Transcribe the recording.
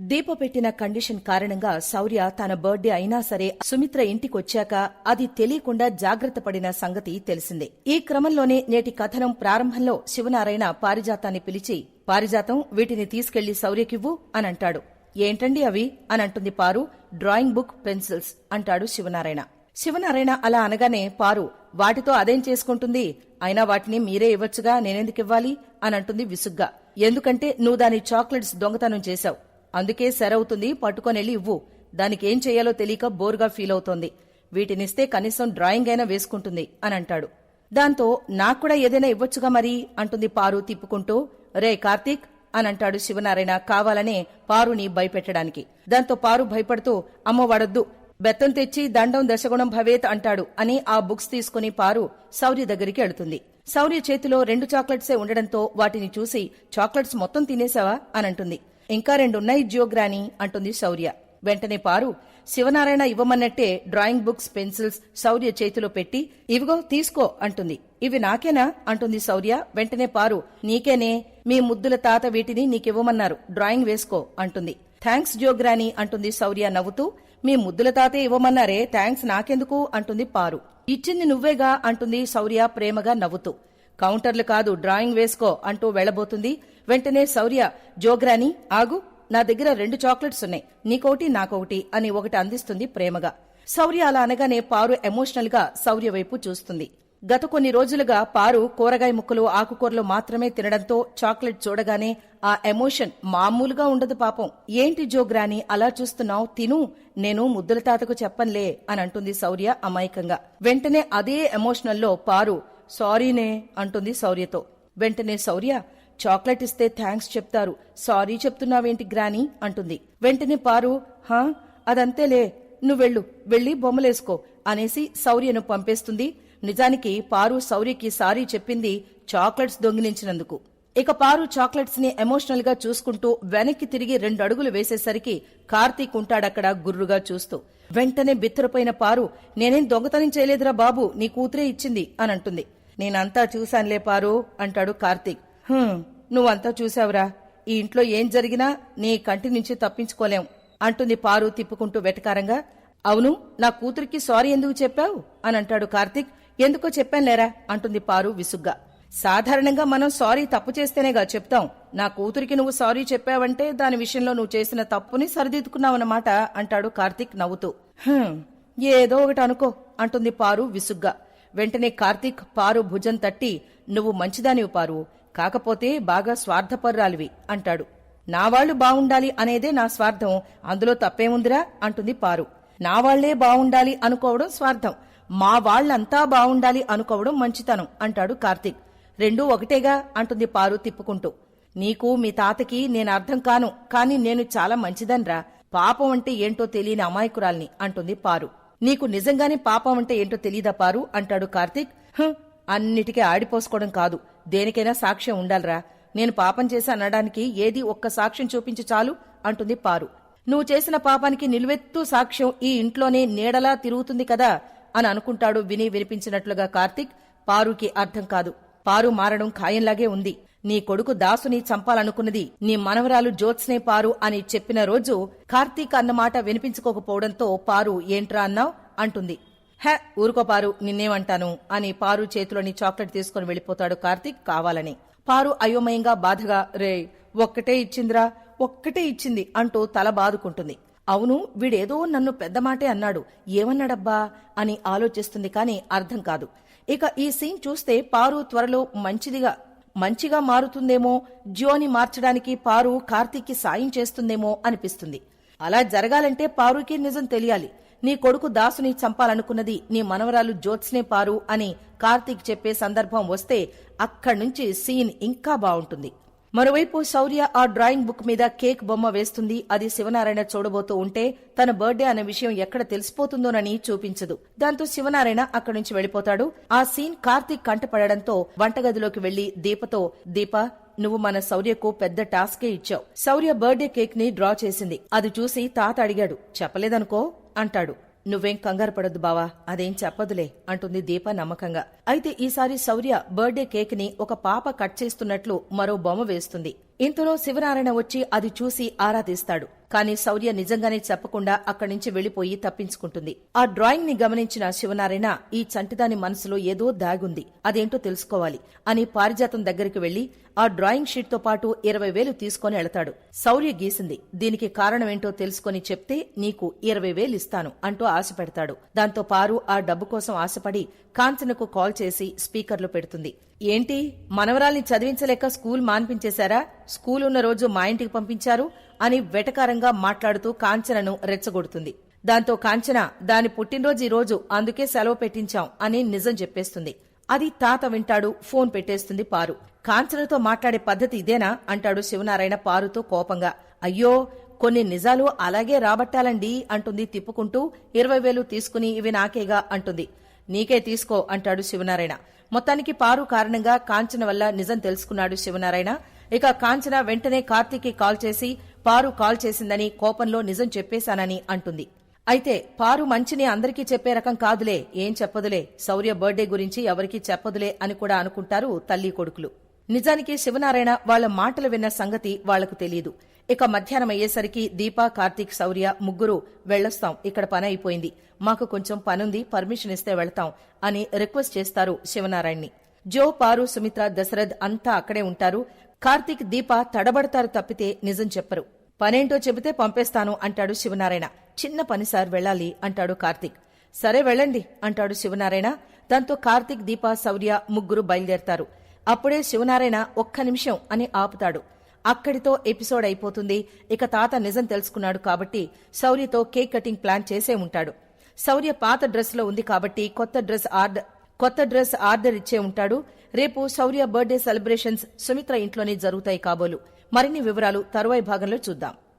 దీప పెట్టిన కండిషన్ కారణంగా శౌర్య తన బర్త్డే అయినా సరే సుమిత్ర ఇంటికొచ్చాక అది తెలియకుండా జాగ్రత్త పడిన సంగతి తెలిసిందే. ఈ క్రమంలోనే నేటి కథనం ప్రారంభంలో శివనారాయణ పారిజాతాన్ని పిలిచి పారిజాతం వీటిని తీసుకెళ్ళి శౌర్యకివ్వు అనంటాడు. ఏంటండి అవి? అనంటుంది పారు. డ్రాయింగ్ బుక్ పెన్సిల్స్ అంటాడు శివనారాయణ. శివనారాయణ అలా అనగానే పారు వాటితో అదేం చేసుకుంటుంది? అయినా వాటిని మీరే ఇవ్వచ్చుగా నేనెందుకివ్వాలి అనంటుంది విసుగ్గా. ఎందుకంటే నువ్వు దాని చాక్లెట్స్ దొంగతనం చేశావు. అందుకే సెరవుతుంది పట్టుకొనెళ్ళి ఇవ్వు. దానికేం చేయాలో తెలియక బోర్గా ఫీల్ అవుతోంది. వీటినిస్తే కనీసం డ్రాయింగ్ అయినా వేసుకుంటుంది అని అంటాడు. దాంతో నాక్కూడా ఏదైనా ఇవ్వొచ్చుగా మరి? అంటుంది పారు తిప్పుకుంటూ. రే కార్తీక్ అని అంటాడు శివనారాయణ కావాలనే పారుని భయపెట్టడానికి. దాంతో పారు భయపడుతూ అమ్మ వాడొద్దు బెత్తం తెచ్చి దండం దశగుణం భవేత్ అంటాడు అని ఆ బుక్స్ తీసుకుని పారు శౌర్య దగ్గరికి వెళుతుంది శౌర్య చేతిలో రెండు చాక్లెట్సే ఉండడంతో వాటిని చూసి చాక్లెట్స్ మొత్తం తినేసావా? అని అంటుంది. ఇంకా రెండున్నాయి జియోగ్రాని అంటుంది శౌర్య. వెంటనే పారు శివనారాయణ ఇవ్వమన్నట్టే డ్రాయింగ్ బుక్స్ పెన్సిల్స్ శౌర్య చేతిలో పెట్టి ఇవిగో తీసుకో అంటుంది. ఇవి నాకేనా? అంటుంది శౌర్య. వెంటనే పారు నీకేనే? మీ ముద్దుల తాత వీటిని నీకివ్వమన్నారు. డ్రాయింగ్ వేసుకో అంటుంది. థ్యాంక్స్ జియోగ్రాని అంటుంది శౌర్య నవ్వుతూ. మీ ముద్దుల తాతే ఇవ్వమన్నారే థ్యాంక్స్ నాకెందుకు? అంటుంది పారు. ఇచ్చింది నువ్వేగా? అంటుంది శౌర్య ప్రేమగా నవ్వుతూ. కౌంటర్లు కాదు డ్రాయింగ్ వేసుకో అంటూ వెళ్ళబోతుంది వెంటనే శౌర్య జోగ్రాని ఆగు నా దగ్గర రెండు చాక్లెట్స్ ఉన్నాయి. నీకోటి నాకొకటి అని ఒకటి అందిస్తుంది ప్రేమగా. శౌర్య అలా అనగానే పారు ఎమోషనల్గా శౌర్య వైపు చూస్తుంది. గత కొన్ని రోజులుగా పారు కూరగాయ ముక్కలు ఆకుకూరలు మాత్రమే తినడంతో చాక్లెట్ చూడగానే ఆ ఎమోషన్ మామూలుగా ఉండదు పాపం. ఏంటి జోగ్రాని అలా చూస్తున్నావు? తిను నేను ముద్దుల తాతకు చెప్పన్లే అని అంటుంది శౌర్య అమాయకంగా. వెంటనే అదే ఎమోషనల్లో పారు సారీనే అంటుంది శౌర్యతో. వెంటనే శౌర్య చాక్లెట్ ఇస్తే థ్యాంక్స్ చెప్తారు. సారీ చెప్తున్నావేంటి గ్రాని? అంటుంది. వెంటనే పారు హా? అదంతేలే నువ్వెళ్ళు వెళ్ళి బొమ్మలేసుకో అనేసి శౌర్యను పంపేస్తుంది. నిజానికి పారు శౌర్యకి సారీ చెప్పింది చాక్లెట్స్ దొంగిలించినందుకు. ఇక పారు చాక్లెట్స్ని ఎమోషనల్గా చూసుకుంటూ వెనక్కి తిరిగి రెండు అడుగులు వేసేసరికి కార్తీక్ ఉంటాడక్కడ గుర్రుగా చూస్తూ. వెంటనే బిత్తరపోయిన పారు నేనేం దొంగతనం చేయలేదురా బాబు నీ కూతురే ఇచ్చింది అని అంటుంది. నేనంతా చూశానులే పారు అంటాడు కార్తీక్. నువ్వంతా చూశావురా. ఈ ఇంట్లో ఏం జరిగినా నీ కంటి నుంచి తప్పించుకోలేం అంటుంది పారు తిప్పుకుంటూ వెటకారంగా. అవును నా కూతురికి సారీ ఎందుకు చెప్పావు? అని అంటాడు కార్తీక్. ఎందుకో చెప్పానులేరా అంటుంది పారు విసుగ్గా. సాధారణంగా మనం సారీ తప్పు చేస్తేనేగా చెప్తాం. నా కూతురికి నువ్వు సారీ చెప్పావంటే దాని విషయంలో నువ్వు చేసిన తప్పుని సరిదిద్దుకున్నావన్నమాట అంటాడు కార్తిక్ నవ్వుతూ. ఏదో ఒకటి అనుకో అంటుంది పారు విసుగ్గా. వెంటనే కార్తీక్ పారు భుజం తట్టి నువ్వు మంచిదానివి పారు. కాకపోతే బాగా స్వార్థపర్రాలివి అంటాడు. నావాళ్ళు బావుండాలి అనేదే నా స్వార్థం అందులో తప్పేముందిరా? అంటుంది పారు. నావాళ్ళే బావుండాలి అనుకోవడం స్వార్థం మా వాళ్ళంతా బావుండాలి అనుకోవడం మంచితనం అంటాడు కార్తీక్. రెండూ ఒకటేగా? అంటుంది పారు తిప్పుకుంటూ. నీకు మీ తాతకి నేను అర్థం కాను కాని నేను చాలా మంచిదన్రా. పాపం అంటే ఏంటో తెలియని అమాయకురాల్ని అంటుంది పారు. నీకు నిజంగానే పాపం అంటే ఏంటో తెలీదా పారు? అంటాడు కార్తీక్. అన్నిటికీ ఆడిపోసుకోవడం కాదు. దేనికైనా సాక్ష్యం ఉండాలరా. నేను పాపం చేసి అనడానికి ఏది ఒక్క సాక్ష్యం చూపించి చాలు? అంటుంది పారు. నువ్వు చేసిన పాపానికి నిలువెత్తు సాక్ష్యం ఈ ఇంట్లోనే నీడలా తిరుగుతుంది కదా? అని అనుకుంటాడు విని వినిపించినట్లుగా కార్తీక్. పారుకి అర్థం కాదు. పారు మారడం ఖాయంలాగే ఉంది. నీ కొడుకు దాసుని చంపాలనుకున్నది. నీ మనవరాలు జ్యోత్స్నే పారు అని చెప్పిన రోజు కార్తీక్ అన్నమాట వినిపించుకోకపోవడంతో పారు ఏంట్రా అన్నావ్? అంటుంది. హె ఊరుకో పారు నిన్నేమంటాను అని పారు చేతిలోని చాక్లెట్ తీసుకుని వెళ్ళిపోతాడు కార్తీక్ కావాలని. పారు అయోమయంగా బాధగా రే ఒక్కటే ఇచ్చిందిరా ఒక్కటే ఇచ్చింది అంటూ తల బాదుకుంటుంది. అవును వీడేదో నన్ను పెద్ద మాటే అన్నాడు. ఏమన్నాడబ్బా? అని ఆలోచిస్తుంది కాని అర్థం కాదు. ఇక ఈ సీన్ చూస్తే పారు త్వరలో మంచిదిగా మంచిగా మారుతుందేమో జియోని మార్చడానికి పారు కార్తీక్కి సాయం చేస్తుందేమో అనిపిస్తుంది. అలా జరగాలంటే పారుకి నిజం తెలియాలి. నీ కొడుకు దాసుని చంపాలనుకున్నది నీ మనవరాలు జ్యోత్స్నే పారు అని కార్తీక్ చెప్పే సందర్భం వస్తే అక్కడ్నుంచి సీన్ ఇంకా బావుంటుంది. మరోవైపు శౌర్య ఆ డ్రాయింగ్ బుక్ మీద కేక్ బొమ్మ వేస్తుంది. అది శివనారాయణ చూడబోతూ ఉంటే తన బర్త్డే అనే విషయం ఎక్కడ తెలిసిపోతుందోనని చూపించదు. దాంతో శివనారాయణ అక్కడి నుంచి వెళ్ళిపోతాడు ఆ సీన్ కార్తీక్ కంటపడడంతో వంటగదిలోకి వెళ్ళి దీపతో దీప నువ్వు మన శౌర్యకు పెద్ద టాస్కే ఇచ్చావు. శౌర్య బర్త్డే కేక్ని డ్రా చేసింది. అది చూసి తాత అడిగాడు చెప్పలేదనుకో? అంటాడు. నువ్వేం కంగారు పడొద్దు బావా అదేం చెప్పదులే అంటుంది దీప నమ్మకంగా. అయితే ఈసారి శౌర్య బర్త్డే కేక్ని ఒక పాప కట్ చేస్తున్నట్లు మరో బొమ్మ వేస్తుంది. ఇంతలో శివనారాయణ వచ్చి అది చూసి ఆరాధిస్తాడు. కాని శౌర్య నిజంగానే చెప్పకుండా అక్కడి నుంచి వెళ్ళిపోయి తప్పించుకుంటుంది. ఆ డ్రాయింగ్ని గమనించిన శివనారాయణ ఈ చంటిదాని మనసులో ఏదో దాగుంది అదేంటో తెలుసుకోవాలి అని పారిజాతం దగ్గరికి వెళ్ళి ఆ డ్రాయింగ్ షీట్తో పాటు ఇరవై వేలు తీసుకొని వెళతాడు. శౌర్య గీసింది. దీనికి కారణమేంటో తెలుసుకొని చెప్తే నీకు ఇరవై వేలు ఇస్తాను అంటూ ఆశ పెడతాడు దాంతో పారు ఆ డబ్బు కోసం ఆశపడి కాంచనకు కాల్ చేసి స్పీకర్లో పెడుతుంది. ఏంటి? మనవరాల్ని చదివించలేక స్కూల్ మాన్పించేశారా? స్కూల్ ఉన్న రోజు మా ఇంటికి పంపించారు అని వెటకారంగా మాట్లాడుతూ కాంచనను రెచ్చగొడుతుంది. దాంతో కాంచన దాని పుట్టినరోజు ఈరోజు రోజు అందుకే సెలవు పెట్టించాం అని నిజం చెప్పేస్తుంది. అది తాత వింటాడు ఫోన్ పెట్టేస్తుంది పారు. కాంచనతో మాట్లాడే పద్ధతి ఇదేనా? అంటాడు శివనారాయణ పారుతో కోపంగా. అయ్యో కొన్ని నిజాలు అలాగే రాబట్టాలండి అంటుంది తిప్పుకుంటూ. ఇరవై వేలు తీసుకుని ఇవి నాకేగా అంటుంది. నీకే తీసుకో అంటాడు శివనారాయణ. మొత్తానికి పారు కారణంగా కాంచన వల్ల నిజం తెలుసుకున్నాడు శివనారాయణ. ఇక కాంచన వెంటనే కార్తీక్కి కాల్ చేసి పారు కాల్ చేసిందని కోపంలో నిజం చెప్పేశానని అంటుంది. అయితే పారు మంచిని అందరికీ చెప్పే రకం కాదులే ఏం చెప్పదులే. శౌర్య బర్త్డే గురించి ఎవరికీ చెప్పదులే అని కూడా అనుకుంటారు తల్లి కొడుకులు. నిజానికి శివనారాయణ వాళ్ళ మాటలు విన్న సంగతి వాళ్ళకు తెలియదు. ఇక మధ్యాహ్నం అయ్యేసరికి దీపా కార్తీక్ శౌర్య ముగ్గురు వెళ్ళొస్తాం ఇక్కడ పని అయిపోయింది. మాకు కొంచెం పనుంది పర్మిషన్ ఇస్తే వెళతాం అని రిక్వెస్ట్ చేస్తారు శివనారాయణ్ని. జో పారు సుమిత్ర దశరథ్ అంతా అక్కడే ఉంటారు. కార్తీక్ దీప తడబడతారు తప్పితే నిజం చెప్పరు. పనేంటో చెబితే పంపేస్తాను అంటాడు శివనారాయణ. చిన్న పని సార్ వెళ్ళాలి అంటాడు కార్తీక్. సరే వెళ్ళండి అంటాడు శివనారాయణ. దాంతో కార్తీక్ దీప శౌర్య ముగ్గురు బయలుదేరతారు. అప్పుడే శివనారాయణ ఒక్క నిమిషం అని ఆపుతాడు. అక్కడితో ఎపిసోడ్ అయిపోతుంది. ఇక తాత నిజం తెలుసుకున్నాడు కాబట్టి శౌర్యతో కేక్ కటింగ్ ప్లాన్ చేసే ఉంటాడు. శౌర్య పాత డ్రెస్లో ఉంది కాబట్టి కొత్త డ్రెస్ ఆర్డర్ కొత్త డ్రెస్ ఆర్డర్ ఇచ్చే ఉంటాడు. రేపు శౌర్య బర్త్డే సెలబ్రేషన్స్ సుమిత్ర ఇంట్లోనే జరుగుతాయి కాబోలు. మరిన్ని వివరాలు తరువాయి భాగంలో చూద్దాం.